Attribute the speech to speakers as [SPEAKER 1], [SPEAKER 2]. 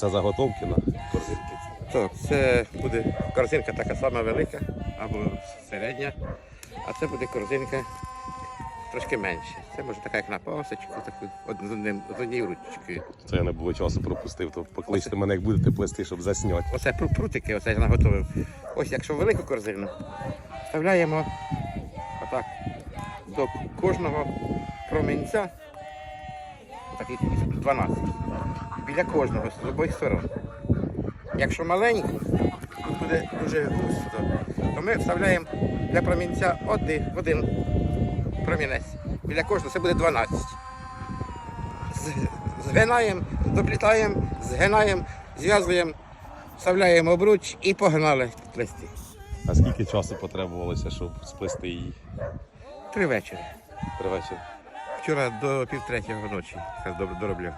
[SPEAKER 1] Це заготовки на корзинки.
[SPEAKER 2] Так, це буде корзинка така сама велика або середня, а це буде корзинка трошки менше. Це може така, як на пасочку, таку з однією ручкою.
[SPEAKER 1] Це я не було часу пропустив, то покличте мене, як будете плести, щоб засняти.
[SPEAKER 2] Оце прутики, оце я наготовив. Ось якщо велику корзину, вставляємо отак до кожного промінця, таких 12, біля кожного з обох сторон. Якщо маленьку, тут буде дуже густо, то ми вставляємо для промінця один, один промінець. Біля кожного це буде 12. Згинаємо, доплітаємо, згинаємо, зв'язуємо, вставляємо обруч і погнали плести.
[SPEAKER 1] А скільки часу потребувалося, щоб сплести її?
[SPEAKER 2] Три вечори.
[SPEAKER 1] Три вечора.
[SPEAKER 2] Вчора до півтретього ночі якраз доб- доробляв.